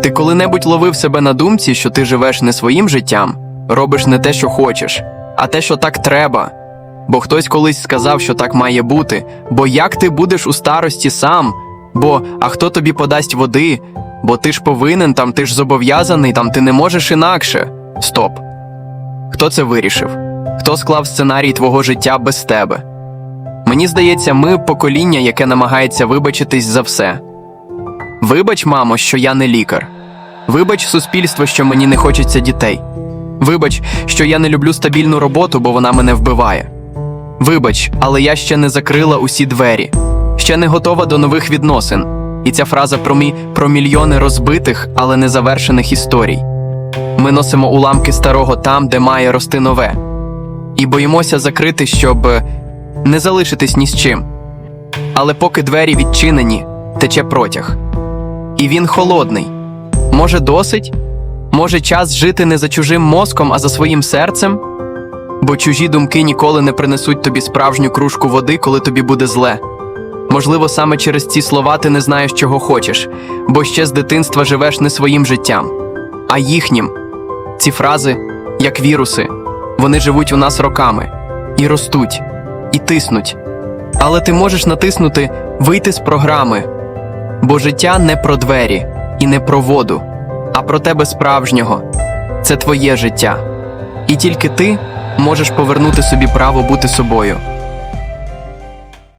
Ти коли-небудь ловив себе на думці, що ти живеш не своїм життям, робиш не те, що хочеш, а те, що так треба. Бо хтось колись сказав, що так має бути, бо як ти будеш у старості сам? Бо а хто тобі подасть води? Бо ти ж повинен, там ти ж зобов'язаний, там ти не можеш інакше. Стоп. Хто це вирішив? Хто склав сценарій твого життя без тебе? Мені здається, ми покоління, яке намагається вибачитись за все. Вибач, мамо, що я не лікар. Вибач, суспільство, що мені не хочеться дітей. Вибач, що я не люблю стабільну роботу, бо вона мене вбиває. Вибач, але я ще не закрила усі двері, ще не готова до нових відносин. І ця фраза про мі про мільйони розбитих, але незавершених історій. Ми носимо уламки старого там, де має рости нове, і боїмося закрити, щоб е, не залишитись ні з чим. Але поки двері відчинені, тече протяг. І він холодний. Може, досить? Може, час жити не за чужим мозком, а за своїм серцем? Бо чужі думки ніколи не принесуть тобі справжню кружку води, коли тобі буде зле. Можливо, саме через ці слова ти не знаєш, чого хочеш, бо ще з дитинства живеш не своїм життям, а їхнім. Ці фрази, як віруси, вони живуть у нас роками і ростуть, і тиснуть. Але ти можеш натиснути Вийти з програми, бо життя не про двері і не про воду, а про тебе справжнього. Це твоє життя. І тільки ти можеш повернути собі право бути собою.